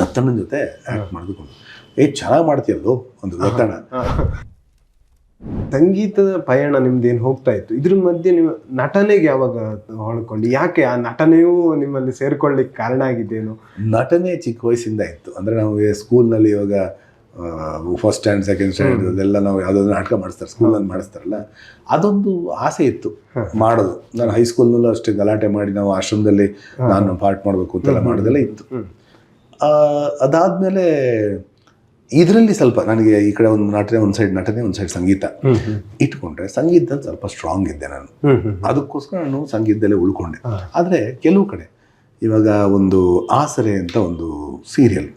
ದತ್ತಣ್ಣನ ಜೊತೆ ಆ್ಯಕ್ಟ್ ಮಾಡಿದ್ಕೊಂಡು. ಏ ಚೆನ್ನಾಗಿ ಮಾಡ್ತೀಯಲ್ಲೋ ಒಂದು ದತ್ತಣ್ಣ. ಸಂಗೀತದ ಪಯಣ ನಿಮ್ದೇನು ಹೋಗ್ತಾ ಇತ್ತು? ಇದ್ರ ಮಧ್ಯೆ ನೀವು ನಟನೆಗೆ ಯಾವಾಗ ಹೊಳ್ಕೊಂಡು ಯಾಕೆ ಆ ನಟನೆಯೂ ನಿಮ್ಮಲ್ಲಿ ಸೇರ್ಕೊಳ್ಳಿಕ್ಕೆ ಕಾರಣ ಆಗಿದ್ದೇನು? ನಟನೆ ಚಿಕ್ಕ ವಯಸ್ಸಿಂದ ಇತ್ತು. ಅಂದರೆ ನಾವು ಸ್ಕೂಲ್ನಲ್ಲಿ ಇವಾಗ ಫಸ್ಟ್ ಸ್ಟ್ಯಾಂಡ್ ಸೆಕೆಂಡ್ ಸ್ಟ್ಯಾಂಡ್ ಅದೆಲ್ಲ ನಾವು ಯಾವುದಾದ್ರು ನಾಟಕ ಮಾಡಿಸ್ತಾರೆ ಸ್ಕೂಲಲ್ಲಿ ಮಾಡಿಸ್ತಾರಲ್ಲ ಅದೊಂದು ಆಸೆ ಇತ್ತು ಮಾಡೋದು. ನಾನು ಹೈಸ್ಕೂಲ್ನಲ್ಲೂ ಅಷ್ಟೇ ಗಲಾಟೆ ಮಾಡಿ ನಾವು ಆಶ್ರಮದಲ್ಲಿ ನಾನು ಪಾಠ ಮಾಡಬೇಕು ಅಂತೆಲ್ಲ ಮಾಡೋದೆಲ್ಲ ಇತ್ತು. ಅದಾದ್ಮೇಲೆ ಇದರಲ್ಲಿ ಸ್ವಲ್ಪ ನನಗೆ ಈ ಕಡೆ ಒಂದು ನಟನೆ ಒಂದು ಸೈಡ್ ನಟನೆ ಒಂದು ಸೈಡ್ ಸಂಗೀತ ಇಟ್ಕೊಂಡ್ರೆ ಸಂಗೀತದಲ್ಲಿ ಸ್ವಲ್ಪ ಸ್ಟ್ರಾಂಗ್ ಇದ್ದೆ ನಾನು. ಅದಕ್ಕೋಸ್ಕರ ನಾನು ಸಂಗೀತದಲ್ಲೇ ಉಳ್ಕೊಂಡೆ. ಆದರೆ ಕೆಲವು ಕಡೆ ಇವಾಗ ಒಂದು ಆಸರೆ ಅಂತ ಒಂದು ಸೀರಿಯಲ್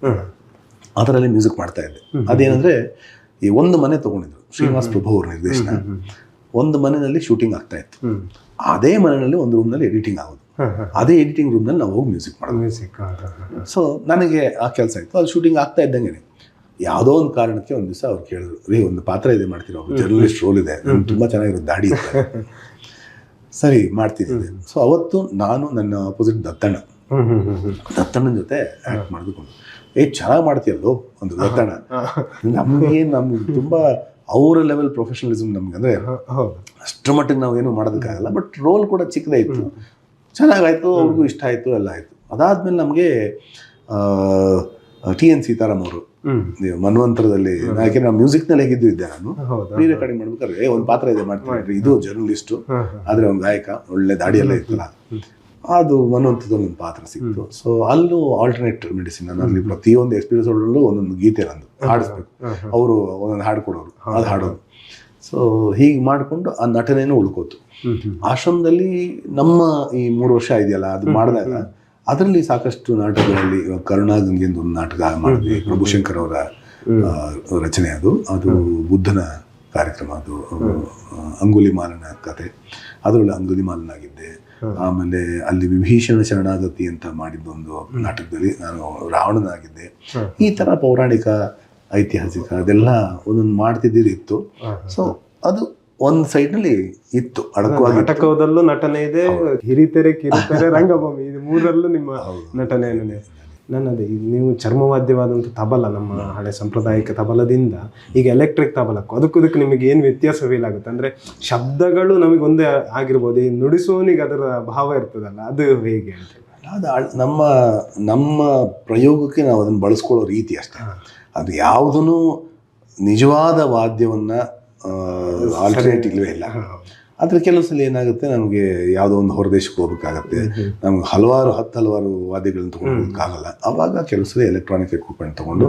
ಅದರಲ್ಲಿ ಮ್ಯೂಸಿಕ್ ಮಾಡ್ತಾ ಇದ್ದೆ. ಅದೇನಂದ್ರೆ ಈ ಒಂದು ಮನೆ ತಗೊಂಡಿದ್ರು ಶ್ರೀನಿವಾಸ್ ಪ್ರಭು ಅವ್ರ ನಿರ್ದೇಶನ. ಒಂದು ಮನೆಯಲ್ಲಿ ಶೂಟಿಂಗ್ ಆಗ್ತಾ ಇತ್ತು. ಅದೇ ಮನೆಯಲ್ಲಿ ಒಂದು ರೂಮ್ನಲ್ಲಿ ಎಡಿಟಿಂಗ್ ಆಗೋದು. ಅದೇ ಎಡಿಟಿಂಗ್ ರೂಮ್ನಲ್ಲಿ ನಾವು ಹೋಗಿ ಮ್ಯೂಸಿಕ್ ಮಾಡೋದು. ಮ್ಯೂಸಿಕ್ ಸೊ ನನಗೆ ಆ ಕೆಲಸ ಇತ್ತು. ಅಲ್ಲಿ ಶೂಟಿಂಗ್ ಆಗ್ತಾ ಇದ್ದಂಗೆ ಯಾವುದೋ ಒಂದು ಕಾರಣಕ್ಕೆ ಒಂದು ದಿವಸ ಅವ್ರು ಕೇಳಿದ್ರು ರೀ ಒಂದು ಪಾತ್ರ ಇದೆ ಮಾಡ್ತೀರೋ? ಜರ್ನಲಿಸ್ಟ್ ರೋಲ್ ಇದೆ. ತುಂಬ ಚೆನ್ನಾಗಿರೋ ದಾಡಿ ಸರಿ ಮಾಡ್ತಿದ್ದೆ ಸೊ ಅವತ್ತು ನಾನು ನನ್ನ ಅಪೋಸಿಟ್ ದತ್ತಣ್ಣ. ದತ್ತಣ್ಣನ ಜೊತೆ ಆ್ಯಕ್ಟ್ ಮಾಡಿದ್ಕೊಂಡು. ಏ ಚೆನ್ನಾಗಿ ಮಾಡ್ತೀಯಲ್ಲೋ? ಒಂದು ದತ್ತಣ್ಣ. ನಮಗೆ ನಮ್ಗೆ ತುಂಬ ಅವರ ಲೆವೆಲ್ ಪ್ರೊಫೆಷನಲಿಸಮ್ ನಮ್ಗೆ ಅಂದರೆ ಅಷ್ಟು ಅಷ್ಟರ ಮಟ್ಟಿಗೆ ನಾವು ಏನು ಮಾಡೋದಕ್ಕಾಗಲ್ಲ. ಬಟ್ ರೋಲ್ ಕೂಡ ಚಿಕ್ಕದೇ ಇತ್ತು. ಚೆನ್ನಾಗಾಯ್ತು ಅವ್ರಿಗೂ ಇಷ್ಟ ಆಯಿತು ಎಲ್ಲ ಆಯಿತು. ಅದಾದ್ಮೇಲೆ ನಮಗೆ ಟಿ ಎನ್ ಸೀತಾರಾಮ್ ಅವರು ನೀವು ಮನ್ವಂತರದಲ್ಲಿ ಯಾಕೆಂದ್ರೆ ನಾನು ಮ್ಯೂಸಿಕ್ನಲ್ಲಿ ಹೇಗಿದ್ದು ಇದ್ದೆ ನಾನು? ಬೇರೆ ಪ್ರೀ ರೆಕಾರ್ಡಿಂಗ್ ಮಾಡ್ಬೇಕಾದ್ರೆ ಏ ಒಂದು ಪಾತ್ರ ಇದೆ ಮಾಡ್ತೀನಿ. ಇದು ಜರ್ನಲಿಸ್ಟು. ಆದರೆ ಒಂದು ಗಾಯಕ ಒಳ್ಳೆ ದಾಡಿ ಎಲ್ಲ ಇತ್ತಲ್ಲ. ಅದು ಮನ್ವಂತದಲ್ಲಿ ಒಂದು ಪಾತ್ರ ಸಿಕ್ತು. ಸೊ ಅಲ್ಲೂ ಆಲ್ಟರ್ನೇಟ್ ಮೆಡಿಸಿನ್ ಅಲ್ಲಿ ಪ್ರತಿಯೊಂದು ಎಕ್ಸ್ಪೀರಿಯನ್ಸ್ ಒಳಗಲ್ಲೂ ಒಂದೊಂದು ಗೀತೆ ನಂದು ಹಾಡಿಸ್ಬೇಕು. ಅವರು ಒಂದೊಂದು ಹಾಡು ಕೊಡೋರು ಅದು ಹಾಡೋದು. ಸೊ ಹೀಗೆ ಮಾಡಿಕೊಂಡು ಆ ನಟನೆನೂ ಉಳ್ಕೋತು. ಆಶ್ರಮದಲ್ಲಿ ನಮ್ಮ ಈ ಮೂರು ವರ್ಷ ಇದೆಯಲ್ಲ ಅದು ಮಾಡಿದಾಗ ಅದರಲ್ಲಿ ಸಾಕಷ್ಟು ನಾಟಕಗಳಲ್ಲಿ ಇವಾಗ ಕರುಣಾಗಂಗೆಂದು ಒಂದು ನಾಟಕ ಮಾಡಿದ್ವಿ ಪ್ರಭುಶಂಕರ್ ಅವರ ರಚನೆ ಅದು. ಅದು ಬುದ್ಧನ ಕಾರ್ಯಕ್ರಮ ಅದು ಅಂಗುಲಿ ಮಾಲನ ಕತೆ. ಅದರಲ್ಲಿ ಅಂಗುಲಿಮಾಲನಾಗಿದ್ದೆ ಆಮೇಲೆ ಅಲ್ಲಿ ವಿಭೀಷಣ ಶರಣಾಗತಿ ಅಂತ ಮಾಡಿದ್ದೊಂದು ನಾಟಕದಲ್ಲಿ ನಾನು ರಾವಣನಾಗಿದ್ದೆ. ಈ ಥರ ಪೌರಾಣಿಕ ಐತಿಹಾಸಿಕ ಅದೆಲ್ಲ ಒಂದೊಂದು ಮಾಡ್ತಿದ್ದಿದ್ದು ಇತ್ತು. ಸೊ ಅದು ಒಂದು ಸೈಡ್ನಲ್ಲಿ ಇತ್ತು ಅಡಕವಾಗಿ ನಾಟಕದಲ್ಲೂ ನಟನೆ ಇದೆ ಹಿರಿತೆರೆ ಕಿರಿತೆರೆ ರಂಗಭೂಮಿ ಇದು ಮೂರಲ್ಲೂ ನಿಮ್ಮ ನಟನೆಯನ್ನು ನನ್ನದೇ ಈಗ ನೀವು ಚರ್ಮವಾದ್ಯವಾದಂಥ ತಬಲ ನಮ್ಮ ಹಳೆ ಸಾಂಪ್ರದಾಯಿಕ ತಬಲದಿಂದ ಈಗ ಎಲೆಕ್ಟ್ರಿಕ್ ತಬಲಕ್ಕೂ ಅದಕ್ಕೂ ಇದಕ್ಕೆ ನಿಮಗೆ ಏನು ವ್ಯತ್ಯಾಸ ಫೀಲ್ ಆಗುತ್ತೆ. ಅಂದರೆ ಶಬ್ದಗಳು ನಮಗೆ ಒಂದೇ ಆಗಿರ್ಬೋದು ಈ ನುಡಿಸೋನಿಗೆ ಅದರ ಭಾವ ಇರ್ತದಲ್ಲ ಅದು ಹೇಗೆ ಅಂತ ಅದು ನಮ್ಮ ನಮ್ಮ ಪ್ರಯೋಗಕ್ಕೆ ನಾವು ಅದನ್ನು ಬಳಸ್ಕೊಳ್ಳೋ ರೀತಿ ಅಷ್ಟೇ. ಅದು ಯಾವುದೂ ನಿಜವಾದ ವಾದ್ಯವನ್ನು ಆಲ್ಟರ್ನೇಟ್ ಇಲ್ಲವೇ ಇಲ್ಲ. ಆದರೆ ಕೆಲವು ಸಲ ಏನಾಗುತ್ತೆ ನಮಗೆ ಯಾವುದೋ ಒಂದು ಹೊರದೇಶಕ್ಕೆ ಹೋಗ್ಬೇಕಾಗತ್ತೆ. ನಮ್ಗೆ ಹಲವಾರು ಹತ್ತು ಹಲವಾರು ವಾದ್ಯಗಳನ್ನ ತೊಗೊಳ್ಬೇಕಾಗಲ್ಲ ಆವಾಗ ಕೆಲವು ಸಲ ಎಲೆಕ್ಟ್ರಾನಿಕ್ ಎಕ್ವಿಪ್ಮೆಂಟ್ ತೊಗೊಂಡು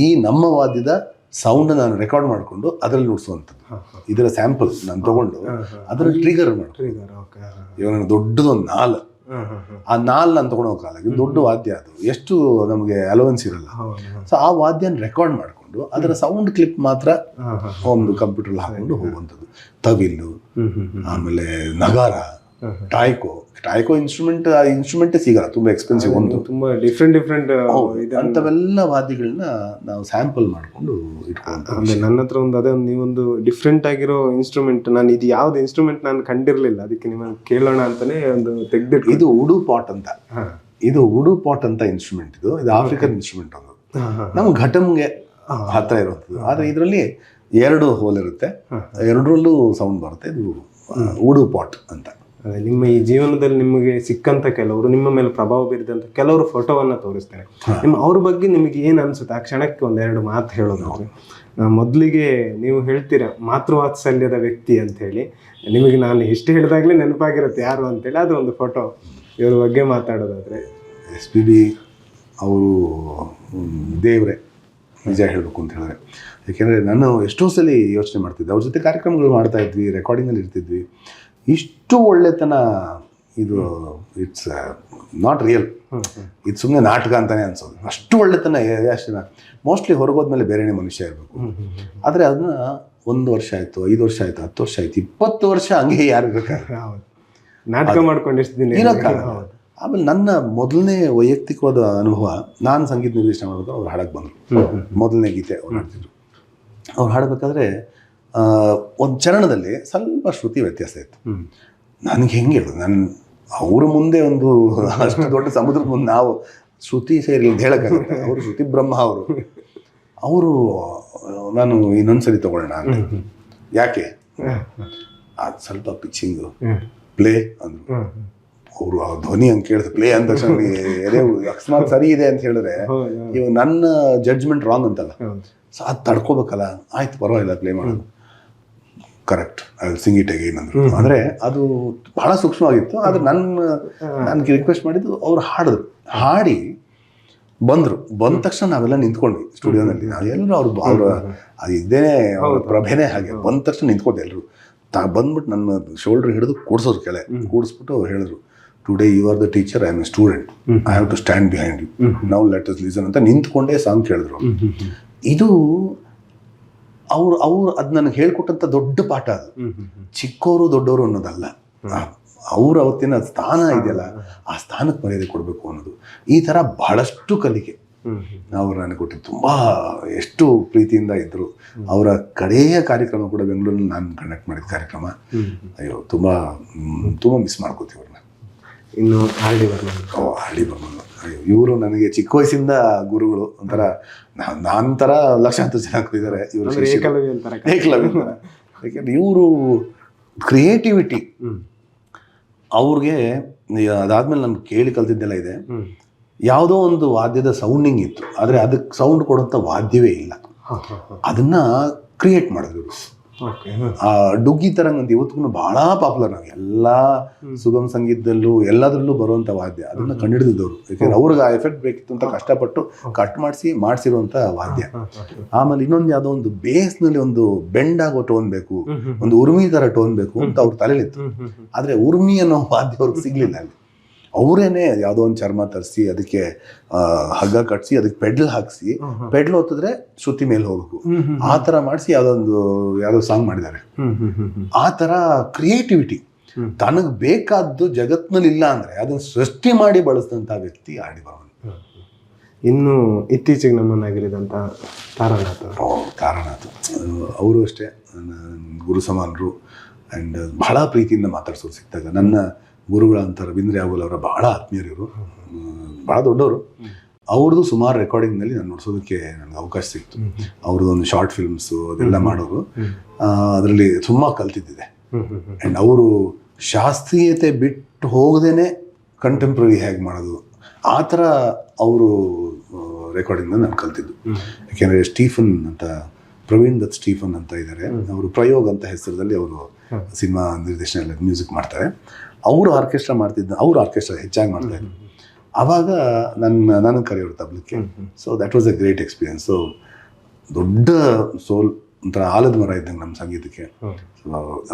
ಈ ನಮ್ಮ ವಾದ್ಯದ ಸೌಂಡ್ ನಾನು ರೆಕಾರ್ಡ್ ಮಾಡಿಕೊಂಡು ಅದರಲ್ಲಿ ನುಡಿಸುವಂಥದ್ದು. ಇದರ ಸ್ಯಾಂಪಲ್ ನಾನು ತಗೊಂಡು ಅದರಲ್ಲಿ ಟ್ರಿಗರ್ ಮಾಡಿ ಇವಾಗ ದೊಡ್ಡದೊಂದು ನಾಲ್ ಆ ನಾಲ್ ನಾನು ಕಾಲಕ್ಕೆ ಹೋಗಲ್ಲ ದೊಡ್ಡ ವಾದ್ಯ ಅದು. ಎಷ್ಟು ನಮಗೆ ಅಲೋವೆನ್ಸ್ ಇರಲ್ಲ. ಸೊ ಆ ವಾದ್ಯನ ರೆಕಾರ್ಡ್ ಮಾಡಿಕೊಂಡು ಅದರ ಸೌಂಡ್ ಕ್ಲಿಪ್ ಮಾತ್ರ ಒಂದು ಕಂಪ್ಯೂಟರ್ ಹಾಕೊಂಡು ಹೋಗುವಂಥದ್ದು. ತವಿಲು ಆಮೇಲೆ ನಗಾರ. ಟಾಯ್ಕೋ ಟಾಯ್ಕೋ ಇನ್ಸ್ಟ್ರೂಮೆಂಟ್ ಆ ಇನ್ಸ್ಟ್ರೂಮೆಂಟೇ ಸಿಗಲ್ಲ ತುಂಬ ಎಕ್ಸ್ಪೆನ್ಸಿವ್ ಒಂದು ತುಂಬ ಡಿಫ್ರೆಂಟ್ ಡಿಫ್ರೆಂಟ್ ಅಂಥವೆಲ್ಲ ವಾದ್ಯಗಳನ್ನ ನಾವು ಸ್ಯಾಂಪಲ್ ಮಾಡಿಕೊಂಡು ಇಟ್ಕೊಂಡು ಅಂದ್ರೆ ನನ್ನ ಹತ್ರ ಒಂದು ಅದೇ ಒಂದು ನೀವೊಂದು ಡಿಫ್ರೆಂಟ್ ಆಗಿರೋ ಇನ್ಸ್ಟ್ರೂಮೆಂಟ್ ನಾನು ಇದು ಯಾವ್ದು ಇನ್ಸ್ಟ್ರೂಮೆಂಟ್ ನಾನು ಕಂಡಿರಲಿಲ್ಲ ಅದಕ್ಕೆ ನಿಮ್ಮನ್ನು ಕೇಳೋಣ ಅಂತಾನೆ ಒಂದು ತೆಗ್ದಿಟ್ಟು ಇದು ಉಡು ಪಾಟ್ ಅಂತ. ಇದು ಉಡು ಪಾಟ್ ಅಂತ ಇನ್ಸ್ಟ್ರೂಮೆಂಟ್ ಇದು ಇದು ಆಫ್ರಿಕನ್ ಇನ್ಸ್ಟ್ರೂಮೆಂಟ್ ಒಂದು. ನಮ್ಮ ಘಟಮ್ಗೆ ಹತ್ರ ಇರುವಂಥದ್ದು. ಆದರೆ ಇದರಲ್ಲಿ ಎರಡು ಹೋಲ್ ಇರುತ್ತೆ. ಎರಡರಲ್ಲೂ ಸೌಂಡ್ ಬರುತ್ತೆ. ಇದು ಉಡು ಪಾಟ್ ಅಂತ. ನಿಮ್ಮ ಈ ಜೀವನದಲ್ಲಿ ನಿಮಗೆ ಸಿಕ್ಕಂತ ಕೆಲವರು ನಿಮ್ಮ ಮೇಲೆ ಪ್ರಭಾವ ಬೀರಿದಂತ ಕೆಲವರು ಫೋಟೋವನ್ನ ತೋರಿಸ್ತಾರೆ. ನಿಮ್ಮ ಅವ್ರ ಬಗ್ಗೆ ನಿಮಗೆ ಏನು ಅನ್ಸುತ್ತೆ? ಆ ಕ್ಷಣಕ್ಕೆ ಒಂದೆರಡು ಮಾತು ಹೇಳೋದು ಮೊದಲಿಗೆ ನೀವು ಹೇಳ್ತೀರಾ ಮಾತೃವಾತ್ಸಲ್ಯದ ವ್ಯಕ್ತಿ ಅಂತ ಹೇಳಿ ನಿಮಗೆ ನಾನು ಇಷ್ಟು ಹೇಳಿದಾಗಲೇ ನೆನಪಾಗಿರುತ್ತೆ ಯಾರು ಅಂತೇಳಿ ಅದು ಒಂದು ಫೋಟೋ ಇವ್ರ ಬಗ್ಗೆ ಮಾತಾಡೋದಾದ್ರೆ. ಎಸ್ ಪಿ ಬಿ ಅವರು ದೇವರೇ ನಿಜ ಹೇಳಬೇಕು ಅಂತ ಹೇಳಿದ್ರೆ. ಯಾಕೆಂದರೆ ನಾನು ಎಷ್ಟೋ ಸಲ ಯೋಚನೆ ಮಾಡ್ತಿದ್ದೆ. ಅವ್ರ ಜೊತೆ ಕಾರ್ಯಕ್ರಮಗಳು ಮಾಡ್ತಾ ಇದ್ವಿ ರೆಕಾರ್ಡಿಂಗಲ್ಲಿ ಇರ್ತಿದ್ವಿ. ಇಷ್ಟು ಒಳ್ಳೆತನ ಇದು ಇಟ್ಸ್ ನಾಟ್ ರಿಯಲ್ ಇದು ಸುಮ್ಮನೆ ನಾಟಕ ಅಂತಾನೆ ಅನ್ಸೋದು. ಅಷ್ಟು ಒಳ್ಳೆತನ ಅಷ್ಟು ಮೋಸ್ಟ್ಲಿ ಹೊರಗೋದ್ಮೇಲೆ ಬೇರೆನೇ ಮನುಷ್ಯ ಇರಬೇಕು. ಆದರೆ ಅದನ್ನ ಒಂದು ವರ್ಷ ಆಯಿತು ಐದು ವರ್ಷ ಆಯಿತು ಹತ್ತು ವರ್ಷ ಆಯಿತು ಇಪ್ಪತ್ತು ವರ್ಷ ಹಂಗೆ ಯಾರು ನಾಟಕ ಮಾಡ್ಕೊಂಡು ಎಷ್ಟು ದಿನ ಆಮೇಲೆ ನನ್ನ ಮೊದಲನೇ ವೈಯಕ್ತಿಕವಾದ ಅನುಭವ ನಾನು ಸಂಗೀತ ನಿರ್ದೇಶನ ಮಾಡೋದು ಅವ್ರು ಹಾಡಕ್ಕೆ ಬಂದರು. ಮೊದಲನೇ ಗೀತೆ ಅವ್ರು ಹಾಡ್ತಿದ್ರು. ಅವ್ರು ಹಾಡಬೇಕಾದ್ರೆ ಒಂದು ಚರಣದಲ್ಲಿ ಸ್ವಲ್ಪ ಶ್ರುತಿ ವ್ಯತ್ಯಾಸ ಇತ್ತು. ನನಗೆ ಹೆಂಗೆ ಹೇಳೋದು? ನಾನು ಅವ್ರ ಮುಂದೆ ಒಂದು ಅಷ್ಟು ದೊಡ್ಡ ಸಮುದ್ರದ ಮುಂದೆ ನಾವು ಶ್ರುತಿ ಸೇರಿ ಅಂತ ಹೇಳಕ್ಕಾಗತ್ತೆ ಅವರು ಶ್ರುತಿ ಬ್ರಹ್ಮ ಅವರು. ಅವರು ನಾನು ಇನ್ನೊಂದ್ಸರಿ ತಗೊಳ್ಳೋಣ ಅಂತ. ಯಾಕೆ? ಅದು ಸ್ವಲ್ಪ ಪಿಚ್ಚಿಂಗು. ಪ್ಲೇ ಅಂದ್ರು. ಅವರು ಆ ಧ್ವನಿ ಹಂಗೆ ಕೇಳಿದ್ರು ಪ್ಲೇ ಅಂದ ತಕ್ಷಣ ಅಕಸ್ಮಾತ್ ಸರಿ ಇದೆ ಅಂತ ಹೇಳಿದ್ರೆ ಇವಾಗ ನನ್ನ ಜಡ್ಜ್ಮೆಂಟ್ ರಾಂಗ್ ಅಂತಲ್ಲ. ಸೊ ಅದು ತಡ್ಕೋಬೇಕಲ್ಲ. ಆಯ್ತು ಪರವಾಗಿಲ್ಲ ಪ್ಲೇ ಮಾಡೋದು correct. I sing it again ಅಂದ್ರೆ. ಅಂದ್ರೆ ಅದು ಬಹಳ ಸೂಕ್ಷ್ಮವಾಗಿತ್ತು. ಆದ್ರೆ ನನ್ನ ನನಗೆ ರಿಕ್ವೆಸ್ಟ್ ಮಾಡಿದ್ದು ಅವ್ರು ಹಾಡಿದ್ರು. ಹಾಡಿ ಬಂದರು. ಬಂದ ತಕ್ಷಣ ನಾವೆಲ್ಲ ನಿಂತ್ಕೊಂಡ್ವಿ ಸ್ಟುಡಿಯೋನಲ್ಲಿ. ಎಲ್ಲರೂ ಅವ್ರು ಅವ್ರ ಅದು ಇದ್ದೇನೆ ಅವ್ರ ಪ್ರಭೆನೇ ಹಾಗೆ. ಬಂದ ತಕ್ಷಣ ನಿಂತ್ಕೊಂಡೆ ಎಲ್ಲರೂ ತಾ ಬಂದ್ಬಿಟ್ಟು ನನ್ನ ಶೋಲ್ಡರ್ ಹಿಡಿದು ಕೂಡ್ಸೋರು ಕೆಳೆ ಕೂಡಿಸ್ಬಿಟ್ಟು ಅವ್ರು ಹೇಳಿದ್ರು today you are the teacher I am a student I have to stand behind you ನಾವು ಲೆಟ್ ಅಸ್ ಲೀಸನ್ ಅಂತ ನಿಂತ್ಕೊಂಡೇ ಸಾಂಗ್ ಕೇಳಿದ್ರು ಇದು ಅವ್ರು ಅವ್ರು ಅದು ನನಗೆ ಹೇಳ್ಕೊಟ್ಟಂಥ ದೊಡ್ಡ ಪಾಠ ಅದು. ಚಿಕ್ಕವರು ದೊಡ್ಡವರು ಅನ್ನೋದಲ್ಲ. ಅವ್ರ ಅವತ್ತಿನ ಸ್ಥಾನ ಇದೆಯಲ್ಲ ಆ ಸ್ಥಾನಕ್ಕೆ ಮರ್ಯಾದೆ ಕೊಡಬೇಕು ಅನ್ನೋದು. ಈ ಥರ ಬಹಳಷ್ಟು ಕಲಿಕೆ ಅವ್ರು ನನಗೆ ಕೊಟ್ಟಿದ್ದು. ತುಂಬ ಎಷ್ಟು ಪ್ರೀತಿಯಿಂದ ಇದ್ದರು ಅವರ ಕಡೆಯ ಕಾರ್ಯಕ್ರಮ ಕೂಡ ಬೆಂಗಳೂರಲ್ಲಿ ನಾನು ಕಂಡಕ್ಟ್ ಮಾಡಿದ ಕಾರ್ಯಕ್ರಮ. ಅಯ್ಯೋ ತುಂಬ ತುಂಬ ಮಿಸ್ ಮಾಡ್ಕೋತೀವಿ ಅವ್ರನ್ನ ಇನ್ನು ಹಳ್ಳಿ ಬರ್ಮನ್ ಓ ಹಳ್ಳಿ ಬರ್ಮನ್ ಇವರು ನನಗೆ ಚಿಕ್ಕ ವಯಸ್ಸಿಂದ ಗುರುಗಳು ಒಂಥರ ನಾನ್ ಥರ ಲಕ್ಷಾಂತರ ಜನ ಇದ್ದಾರೆ ಇವರು ಯಾಕಂದ್ರೆ ಏಕಲವ್ಯ ಇವರು ಕ್ರಿಯೇಟಿವಿಟಿ ಅವ್ರಿಗೆ ಅದಾದ್ಮೇಲೆ ನಾನು ಕೇಳಿ ಕಲ್ತಿದ್ದೆಲ್ಲ ಇದೆ. ಯಾವುದೋ ಒಂದು ವಾದ್ಯದ ಸೌಂಡಿಂಗ್ ಇತ್ತು. ಆದರೆ ಅದಕ್ಕೆ ಸೌಂಡ್ ಕೊಡುವಂಥ ವಾದ್ಯವೇ ಇಲ್ಲ. ಅದನ್ನ ಕ್ರಿಯೇಟ್ ಮಾಡಿದ್ರು ಡುಗ್ಗಿ ತರಂಗ್ ಅಂತ ಇವತ್ತಿಗೂ ಬಹಳ ಪಾಪ್ಯುಲರ್ ನಾವು ಎಲ್ಲ ಸುಗಮ ಸಂಗೀತದಲ್ಲೂ ಎಲ್ಲದರಲ್ಲೂ ಬರುವಂತ ವಾದ್ಯ. ಅದನ್ನ ಕಂಡುಹಿಡಿದಿದ್ದವರು ಯಾಕಂದ್ರೆ ಅವ್ರಿಗೆ ಆ ಎಫೆಕ್ಟ್ ಬೇಕಿತ್ತು ಅಂತ ಕಷ್ಟಪಟ್ಟು ಕಟ್ ಮಾಡಿಸಿ ಮಾಡಿಸಿರುವಂಥ ವಾದ್ಯ. ಆಮೇಲೆ ಇನ್ನೊಂದು ಯಾವುದೋ ಒಂದು ಬೇಸ್ನಲ್ಲಿ ಒಂದು ಬೆಂಡ್ ಆಗೋ ಟೋನ್ ಬೇಕು. ಒಂದು ಉರ್ಮಿ ಥರ ಟೋನ್ ಬೇಕು ಅಂತ ಅವ್ರ ತಲೆಲಿತ್ತು ಆದರೆ ಉರ್ಮಿ ಅನ್ನೋ ವಾದ್ಯ ಅವ್ರಿಗೆ ಸಿಗ್ಲಿಲ್ಲ ಅಲ್ಲಿ. ಅವರೇನೆ ಯಾವುದೋ ಒಂದು ಚರ್ಮ ತರಿಸಿ ಅದಕ್ಕೆ ಹಗ್ಗ ಕಟ್ಸಿ ಅದಕ್ಕೆ ಪೆಡ್ಲ್ ಹಾಕಿಸಿ ಪೆಡ್ಲ್ ಹೊತ್ತಿದ್ರೆ ಶ್ರುತಿ ಮೇಲೆ ಹೋಗ್ಬೇಕು. ಆ ಥರ ಮಾಡಿಸಿ ಯಾವುದೋ ಒಂದು ಯಾವುದೋ ಸಾಂಗ್ ಮಾಡಿದ್ದಾರೆ. ಆ ಥರ ಕ್ರಿಯೇಟಿವಿಟಿ. ತನಗೆ ಬೇಕಾದ್ದು ಜಗತ್ನಲ್ಲಿ ಇಲ್ಲ ಅಂದ್ರೆ ಅದನ್ನ ಸೃಷ್ಟಿ ಮಾಡಿ ಬಳಸಿದಂಥ ವ್ಯಕ್ತಿ ಆಡಿ ಭಾವನೆ ಇನ್ನು ಇತ್ತೀಚೆಗೆ ನಮ್ಮನ್ನಾಗಿರಿದಂಥ ಅಗಲಿದಂಥ ತಾರಾನಾಥ್. ಅವರು ಕಾರಣ ಅಷ್ಟೇ ಗುರು ಸಮಾನರು. ಆ್ಯಂಡ್ ಬಹಳ ಪ್ರೀತಿಯಿಂದ ಮಾತಾಡ್ಸೋರು ಸಿಕ್ತಾಗ ನನ್ನ ಗುರುಗಳ ಅಂತ ರವೀಂದ್ರ ಯಾಗುಲ್ ಅವರ ಬಹಳ ಆತ್ಮೀಯರು ಇವರು. ಭಾಳ ದೊಡ್ಡವರು. ಅವ್ರದ್ದು ಸುಮಾರು ರೆಕಾರ್ಡಿಂಗ್ನಲ್ಲಿ ನಾನು ನೋಡ್ಸೋದಕ್ಕೆ ನನಗೆ ಅವಕಾಶ ಸಿಕ್ತು. ಅವ್ರದ್ದು ಒಂದು ಶಾರ್ಟ್ ಫಿಲ್ಮ್ಸು ಅದೆಲ್ಲ ಮಾಡೋರು. ಅದರಲ್ಲಿ ತುಂಬ ಕಲ್ತಿದ್ದಿದೆ. ಆ್ಯಂಡ್ ಅವರು ಶಾಸ್ತ್ರೀಯತೆ ಬಿಟ್ಟು ಹೋಗದೇನೆ ಕಂಟೆಂಪ್ರರಿ ಹೇಗೆ ಮಾಡೋದು? ಆ ಥರ ಅವರು ರೆಕಾರ್ಡಿಂಗ್ನ ನಾನು ಕಲ್ತಿದ್ದು. ಯಾಕೆಂದರೆ ಸ್ಟೀಫನ್ ಅಂತ ಪ್ರವೀಣ್ ದತ್ ಸ್ಟೀಫನ್ ಅಂತ ಇದ್ದಾರೆ ಅವರು ಪ್ರಯೋಗ್ ಅಂತ ಹೆಸರಲ್ಲಿ ಅವರು ಸಿನಿಮಾ ನಿರ್ದೇಶನ ಮ್ಯೂಸಿಕ್ ಮಾಡ್ತಾರೆ. ಅವರು ಆರ್ಕೆಸ್ಟ್ರಾ ಮಾಡ್ತಿದ್ದ ಅವ್ರು ಆರ್ಕೆಸ್ಟ್ರಾ ಹೆಚ್ಚಾಗಿ ಮಾಡ್ತಾ ಇದ್ರು. ಆವಾಗ ನನ್ನ ನನಗೆ ಕರೆಯೋರು ತಬ್ಲಿಕ್ಕೆ. So that was a great experience so ದೊಡ್ಡ ಸೋಲ್ ಒಂಥರ ಆಲದ ಮರ ಇದ್ದಂಗೆ ನಮ್ಮ ಸಂಗೀತಕ್ಕೆ.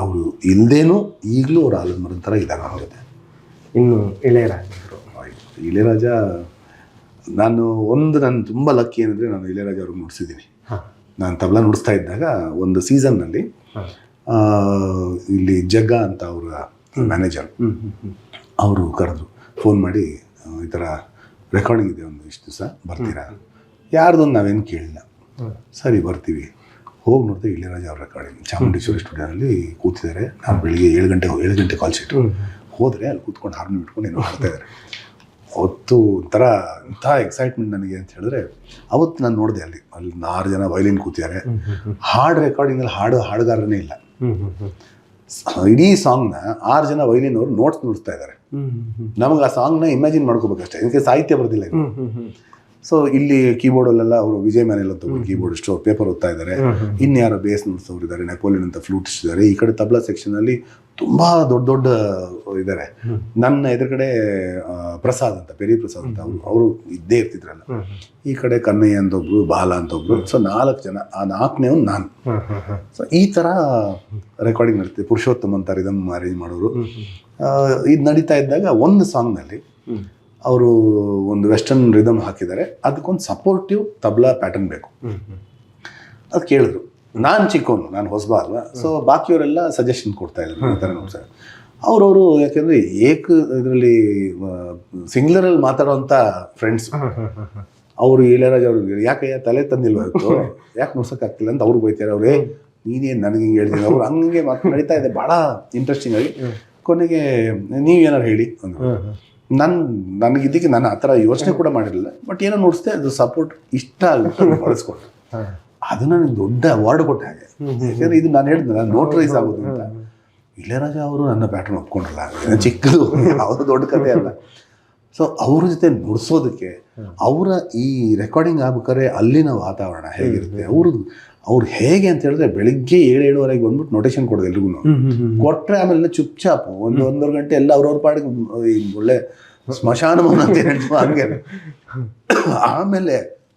ಅವರು ಇಲ್ಲದೇನೂ ಈಗಲೂ ಅವ್ರು ಆಲದ ಮರದ ಥರ ಇದ್ದಾಗ ಆಗುತ್ತೆ ಇನ್ನು ಇಳೆಯರಾಜ ಇಳೆಯರಾಜ ನಾನು ಒಂದು ನಾನು ತುಂಬ ಲಕ್ಕಿ ಏನಂದರೆ ನಾನು ಇಳೆಯರಾಜ ಅವ್ರಿಗೆ ನುಡಿಸಿದ್ದೀನಿ. ನಾನು ತಬಲ ನುಡಿಸ್ತಾ ಇದ್ದಾಗ ಒಂದು ಸೀಸನ್ನಲ್ಲಿ ಇಲ್ಲಿ ಜಗ್ಗ ಅಂತ ಅವರ ಮ್ಯಾನೇಜರ್ ಅವರು ಕರೆದ್ರು ಫೋನ್ ಮಾಡಿ ಈ ಥರ ರೆಕಾರ್ಡಿಂಗ್ ಇದೆ ಒಂದು ಇಷ್ಟು ದಿವಸ ಬರ್ತೀರಾ? ಯಾರ್ದೊಂದು ನಾವೇನು ಕೇಳಿಲ್ಲ. ಸರಿ ಬರ್ತೀವಿ. ಹೋಗಿ ನೋಡಿದೆ ಇಳಿಯರಾಜ ಅವ್ರ ರೆಕಾರ್ಡಿಂಗ್ ಚಾಮುಂಡೇಶ್ವರಿ ಸ್ಟುಡಿಯೋನಲ್ಲಿ ಕೂತಿದ್ದಾರೆ. ನಾನು ಬೆಳಿಗ್ಗೆ ಏಳು ಗಂಟೆ ಏಳು ಗಂಟೆ ಕಾಲ್ ಸಿಟ್ಟು. ಹೋದರೆ ಅಲ್ಲಿ ಕೂತ್ಕೊಂಡು ಹಾರ್ಮೋನ್ ಇಟ್ಕೊಂಡು ಏನೋ ಮಾಡ್ತಾ ಇದ್ದಾರೆ. ಅವತ್ತು ಒಂಥರ ಇಂಥ ಎಕ್ಸೈಟ್ಮೆಂಟ್ ನನಗೆ ಅಂತ ಹೇಳಿದ್ರೆ ಅವತ್ತು ನಾನು ನೋಡಿದೆ ಅಲ್ಲಿ ಅಲ್ಲಿ ಆರು ಜನ ವೈಲಿನ್ ಕೂತಿದ್ದಾರೆ. ಹಾಡು ರೆಕಾರ್ಡಿಂಗಲ್ಲಿ ಹಾಡು ಹಾಡುಗಾರನೇ ಇಲ್ಲ. ಇಡೀ ಸಾಂಗ್ನ ಆರು ಜನ ವೈಲಿನ್ ಅವರು ನೋಟ್ಸ್ ನೋಡ್ತಾ ಇದ್ದಾರೆ ನಮ್ಗೆ ಆ ಸಾಂಗ್ನ ಇಮ್ಯಾಜಿನ್ ಮಾಡ್ಕೋಬೇಕಷ್ಟೇ. ಇದಕ್ಕೆ ಸಾಹಿತ್ಯ ಬರ್ದಿಲ್ಲ ಸೊ ಇಲ್ಲಿ ಕೀಬೋರ್ಡಲ್ಲೆಲ್ಲ ಅವರು ವಿಜಯ್ ಮ್ಯಾನೆಲ್ಲ ಒಬ್ಬರು ಕೀಬೋರ್ಡ್ ಸ್ಟೋರ್ ಪೇಪರ್ ಓದ್ತಾ ಇದ್ದಾರೆ ಇನ್ಯಾರೋ ಬೇಸ್ ಅವರು ಇದ್ದಾರೆ ನೆಪೋಲಿಯನ್ ಅಂತ ಫ್ಲೂಟಿಸ್ಟ್ ಇದ್ದಾರೆ. ಈ ಕಡೆ ತಬಲಾ ಸೆಕ್ಷನಲ್ಲಿ ತುಂಬ ದೊಡ್ಡ ದೊಡ್ಡ ಇದ್ದಾರೆ ನನ್ನ ಎದುರುಗಡೆ ಪ್ರಸಾದ್ ಅಂತ ಪೆರಿ ಪ್ರಸಾದ್ ಅಂತ ಅವರು ಅವರು ಇದ್ದೇ ಇರ್ತಿದ್ರಲ್ಲ. ಈ ಕಡೆ ಕನ್ನಯ್ಯ ಅಂತ ಒಬ್ರು ಬಾಲ ಅಂತ ಒಬ್ರು. ಸೊ ನಾಲ್ಕು ಜನ ಆ ನಾಲ್ಕನೇ ಒಂದು ನಾನು. ಸೊ ಈ ಥರ ರೆಕಾರ್ಡಿಂಗ್ ನಡೀತಿದೆ. ಪುರುಷೋತ್ತಮ್ ಅಂತ ಇದನ್ನು ಅರೇಂಜ್ ಮಾಡೋರು. ಇದು ನಡೀತಾ ಇದ್ದಾಗ ಒಂದು ಸಾಂಗ್ನಲ್ಲಿ ಅವರು ಒಂದು ವೆಸ್ಟರ್ನ್ ರಿದಮ್ ಹಾಕಿದ್ದಾರೆ. ಅದಕ್ಕೊಂದು ಸಪೋರ್ಟಿವ್ ತಬ್ಲಾ ಪ್ಯಾಟರ್ನ್ ಬೇಕು. ಅದು ಕೇಳಿದ್ರು. ನಾನು ಚಿಕ್ಕವನು ನಾನು ಹೊಸಬ ಅಲ್ವಾ? ಸೊ ಬಾಕಿಯವರೆಲ್ಲ ಸಜೆಷನ್ ಕೊಡ್ತಾ ಇದ್ರು ಈ ಥರ ಅವ್ರವರು ಯಾಕೆಂದರೆ ಏಕ ಇದರಲ್ಲಿ ಸಿಂಗ್ಲರಲ್ಲಿ ಮಾತಾಡೋವಂಥ ಫ್ರೆಂಡ್ಸ್ ಅವರು ಇಳೆರಾಜ್ ಅವರು ಯಾಕೆ ತಲೆ ತಂದಿಲ್ವ ಇವತ್ತು? ಯಾಕೆ ನುಡ್ಸೋಕ್ಕಾಗ್ತಿಲ್ಲ ಅಂತ ಅವ್ರು ಬೈತಾರೆ ಅವ್ರೇ ನೀನೇನು ನನಗೆ ಹಿಂಗೆ ಹೇಳ್ತೀನಿ ಅವ್ರು, ಹಂಗೆ ಮಾತು ನಡೀತಾ ಇದೆ ಭಾಳ ಇಂಟ್ರೆಸ್ಟಿಂಗ್ ಆಗಿ. ಕೊನೆಗೆ, ನೀವು ಏನಾರು ಹೇಳಿ, ಅಂದರು. ನನ್ ನನಗೆ ಇದಕ್ಕೆ ನಾನು ಆ ಥರ ಯೋಚನೆ ಕೂಡ ಮಾಡಿರಲಿಲ್ಲ. ಬಟ್ ಏನೋ ನೋಡಿಸ್ದೆ ಅದು ಸಪೋರ್ಟ್ ಇಷ್ಟ ಆಗುತ್ತೆ ಬಳಸ್ಕೊಂಡು. ಅದು ನನಗೆ ದೊಡ್ಡ ಅವಾರ್ಡ್ ಕೊಟ್ಟ ಹಾಗೆ. ಯಾಕಂದ್ರೆ ಇದು ನಾನು ಹೇಳಿದ್ನಲ್ಲ ನೋಟ್ರೈಸ್ ಆಗೋದು ಅಂತ. ಇಳೆಯರಾಜ ಅವರು ನನ್ನ ಪ್ಯಾಟರ್ನ್ ಒಪ್ಕೊಂಡ್ರಲ್ಲ. ಚಿಕ್ಕದು ಯಾವುದು ದೊಡ್ಡ ಕಥೆ ಅಲ್ಲ. ಸೊ ಅವ್ರ ಜೊತೆ ನುಡಿಸೋದಕ್ಕೆ ಅವರ ಈ ರೆಕಾರ್ಡಿಂಗ್ ಆಗ್ಬೇಕಾದ್ರೆ ಅಲ್ಲಿನ ವಾತಾವರಣ ಹೇಗಿರುತ್ತೆ ಅವ್ರದ್ದು ಅವ್ರು ಹೇಗೆ ಅಂತ ಹೇಳಿದ್ರೆ ಬೆಳಿಗ್ಗೆ ಏಳು ಏಳುವರೆಗೆ ಬಂದ್ಬಿಟ್ಟು ನೋಟೇಶನ್ ಕೊಡೋದು ಎಲ್ರಿಗೂ ಕೊಟ್ಟರೆ ಆಮೇಲೆ ಚುಪ್ ಒಂದು ಒಂದೂವರೆ ಗಂಟೆ ಎಲ್ಲ ಅವ್ರವ್ರ ಪಾಡಿಗೆ ಒಳ್ಳೆ ಸ್ಮಶಾನ ಅಂತ ಹೇಳ್ತೀವೋ ಹಂಗೆ. ಆಮೇಲೆ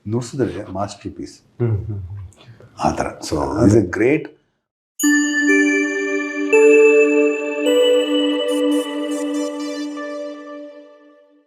ನುಡಿಸಿದ್ರೆ ಮಾಸ್ಟರ್ ಪೀಸ್ ಆ ಥರ. So is A great